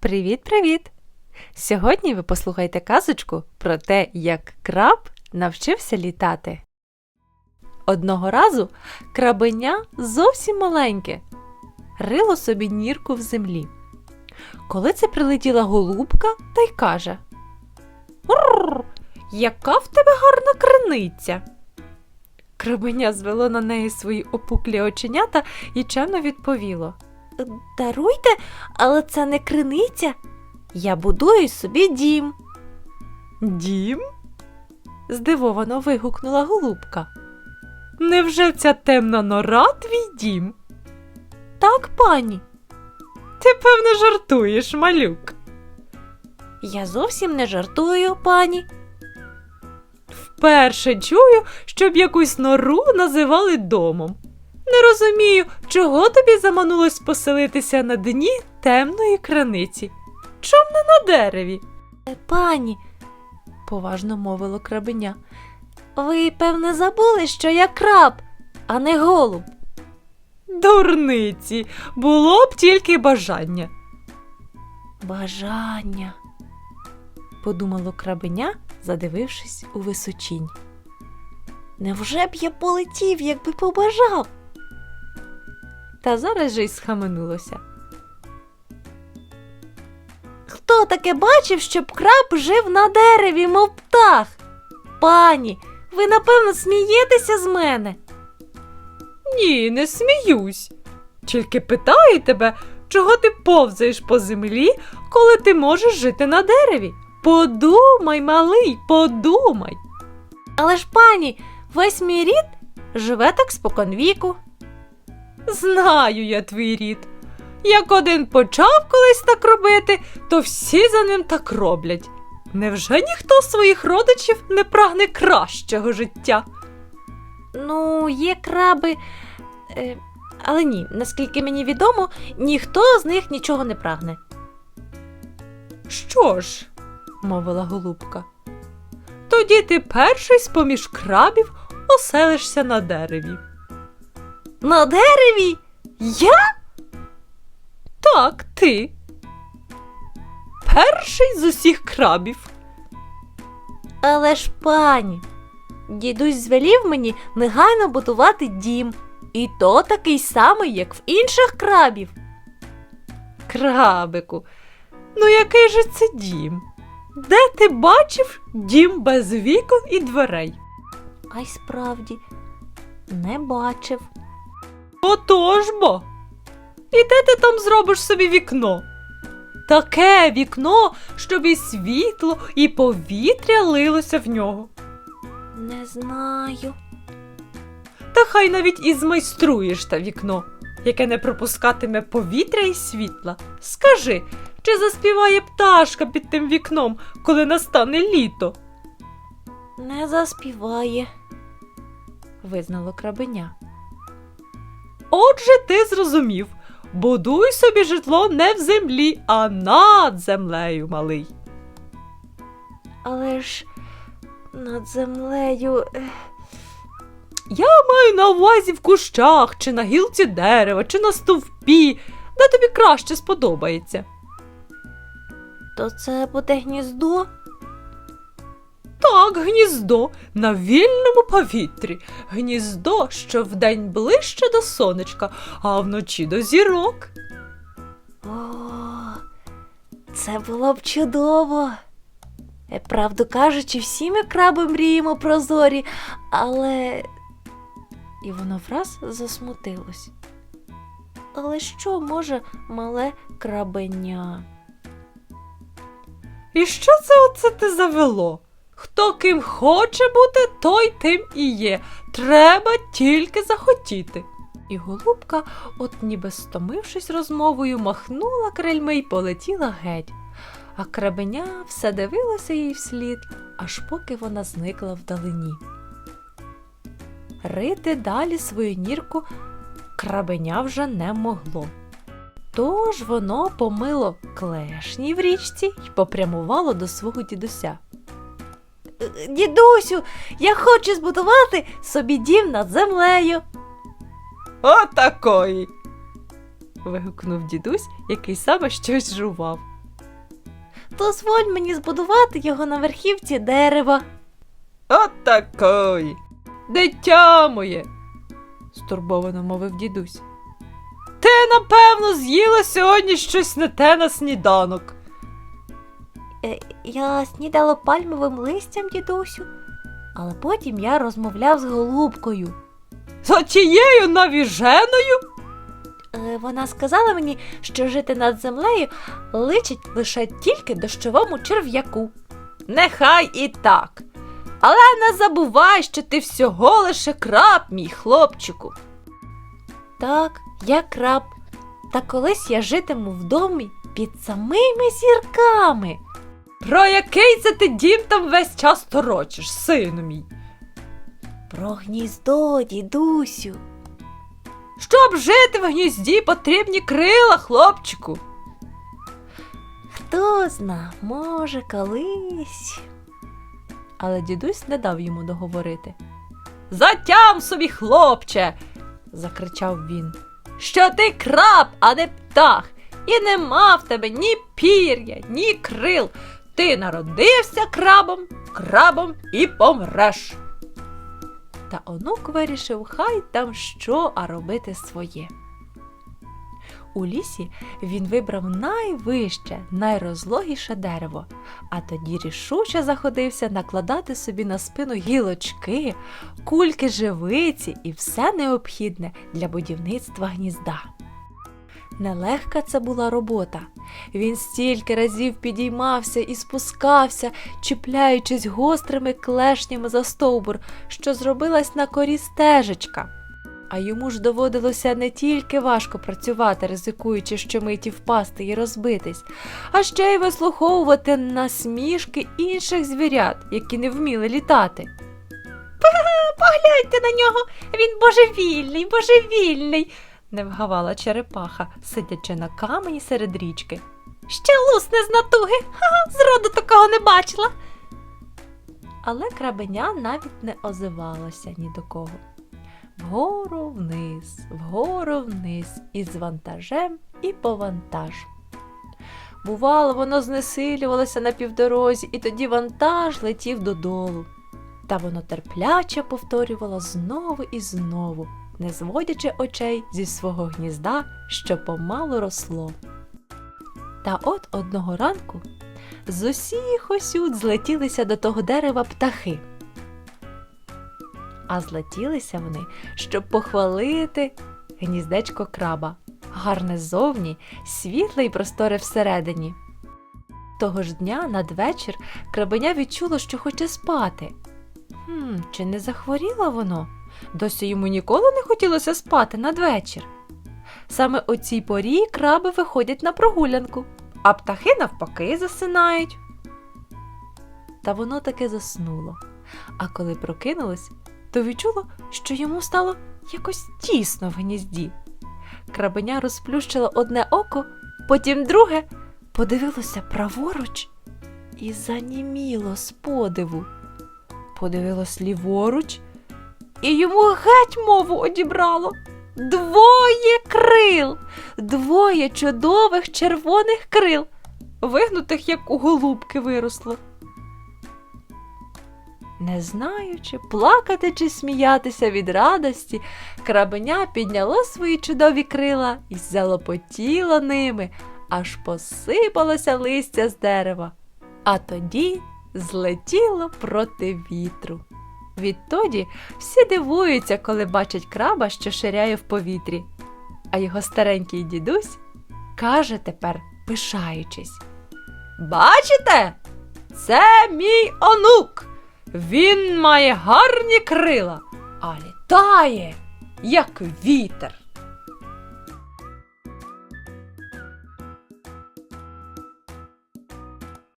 Привіт-привіт! Сьогодні ви послухайте казочку про те, як краб навчився літати. Одного разу крабеня зовсім маленьке рило собі нірку в землі. Коли це прилетіла голубка та й каже «Урр, яка в тебе гарна криниця. Крабеня звело на неї свої опуклі оченята і чемно відповіло Даруйте, але це не криниця. Я будую собі дім. Дім? здивовано вигукнула голубка. Невже ця темна нора твій дім? Так, пані. Ти, певне, жартуєш, малюк. Я зовсім не жартую, пані. Вперше чую, щоб якусь нору називали домом. Не розумію, чого тобі заманулось поселитися на дні темної краниці. Чом не на дереві? Пані, поважно мовило крабеня. Ви, певне, забули, що я краб, а не голуб. Дурниці, було б тільки бажання. Бажання, подумало крабеня, задивившись у височінь. Невже б я полетів, якби побажав? Та зараз же й схаменулося. Хто таке бачив, щоб краб жив на дереві, мов птах? Пані, ви напевно смієтеся з мене? Ні, не сміюсь. Тільки питаю тебе, чого ти повзаєш по землі, коли ти можеш жити на дереві? Подумай, малий, подумай. Але ж, пані, весь мій рід живе так споконвіку. Знаю я твій рід. Як один почав колись так робити, то всі за ним так роблять. Невже ніхто з своїх родичів не прагне кращого життя? Ну, є краби. Е, але ні, наскільки мені відомо, ніхто з них нічого не прагне. Що ж, мовила голубка. Тоді ти перший з поміж крабів оселишся на дереві. На дереві? Я? Так, ти. Перший з усіх крабів. Але ж пані, дідусь звелів мені негайно будувати дім. І то такий самий, як в інших крабів. Крабику, ну який же це дім? Де ти бачив дім без вікон і дверей? А й справді не бачив. Отож бо. І де ти там зробиш собі вікно? Таке вікно, щоб і світло, і повітря лилося в нього. Не знаю. Та хай навіть і змайструєш те вікно, яке не пропускатиме повітря і світла. Скажи, чи заспіває пташка під тим вікном, коли настане літо? Не заспіває, визнало крабеня. Отже, ти зрозумів. Будуй собі житло не в землі, а над землею, малий. Але ж над землею. Я маю на увазі в кущах, чи на гілці дерева, чи на стовпі, де тобі краще сподобається. То це буде гніздо? Так, гніздо на вільному повітрі, гніздо, що вдень ближче до сонечка, а вночі до зірок. О, це було б чудово. Е, Правду кажучи, всі ми краби мріємо про зорі, але. І воно враз засмутилось. Але що може мале крабеня? І що це оце ти завело? Хто ким хоче бути, той тим і є. Треба тільки захотіти. І голубка, от ніби стомившись розмовою, махнула крильми й полетіла геть. А крабеня все дивилося їй вслід, аж поки вона зникла вдалині. Рити далі свою нірку крабеня вже не могло. Тож воно помило клешні в річці й попрямувало до свого дідуся. Дідусю, я хочу збудувати собі дім над землею. Отакої. вигукнув дідусь, який саме щось жував. Дозволь мені збудувати його на верхівці дерева. От такої. Дитя моє, стурбовано мовив дідусь. Ти, напевно, з'їла сьогодні щось не те на сніданок. Е, Я снідала пальмовим листям, дідусю, але потім я розмовляв з голубкою. За тією навіженою? Е, Вона сказала мені, що жити над землею личить лише тільки дощовому черв'яку. Нехай і так. Але не забувай, що ти всього лише краб, мій хлопчику. Так, я краб. Та колись я житиму в домі під самими зірками. Про який це ти дім там весь час торочиш, сину мій? Про гніздо, дідусю. Щоб жити в гнізді, потрібні крила, хлопчику. Хто зна, може, колись. Але дідусь не дав йому договорити. Затям собі, хлопче, закричав він. Що ти краб, а не птах, і нема в тебе ні пір'я, ні крил. Ти народився крабом, крабом і помреш. Та онук вирішив, хай там що, а робити своє. У лісі він вибрав найвище, найрозлогіше дерево, а тоді рішуче заходився накладати собі на спину гілочки, кульки живиці і все необхідне для будівництва гнізда. Нелегка це була робота. Він стільки разів підіймався і спускався, чіпляючись гострими клешнями за стовбур, що зробилась на корі стежечка. А йому ж доводилося не тільки важко працювати, ризикуючи щомиті впасти і розбитись, а ще й вислуховувати насмішки інших звірят, які не вміли літати. Погляньте на нього, він божевільний, божевільний, не вгавала черепаха, сидячи на камені серед річки. Ще лусне з натуги, ха, зроду такого не бачила. Але крабеня навіть не озивалося ні до кого. Вгору вниз, вгору вниз, із вантажем і по вантаж. Бувало, воно знесилювалося на півдорозі, і тоді вантаж летів додолу. Та воно терпляче повторювало знову і знову, не зводячи очей зі свого гнізда, що помалу росло. Та от одного ранку з усіх осюд злетілися до того дерева птахи. А злетілися вони, щоб похвалити гніздечко краба, гарне ззовні, світле й просторе всередині. Того ж дня надвечір крабеня відчуло, що хоче спати. Хм, чи не захворіло воно? Досі йому ніколи не хотілося спати надвечір. Саме о цій порі краби виходять на прогулянку, а птахи навпаки засинають. Та воно таки заснуло. А коли прокинулось, то відчуло, що йому стало якось тісно в гнізді. Крабеня розплющила одне око, потім друге, подивилося праворуч і заніміло з подиву. Подивилось ліворуч, і йому геть мову одібрало. Двоє крил, двоє чудових червоних крил, вигнутих, як у голубки виросло. Не знаючи, плакати чи сміятися від радості, крабеня підняло свої чудові крила і залопотіло ними, аж посипалося листя з дерева, а тоді злетіло проти вітру. Відтоді всі дивуються, коли бачать краба, що ширяє в повітрі. А його старенький дідусь каже тепер, пишаючись: Бачите? Це мій онук. Він має гарні крила, а літає, як вітер.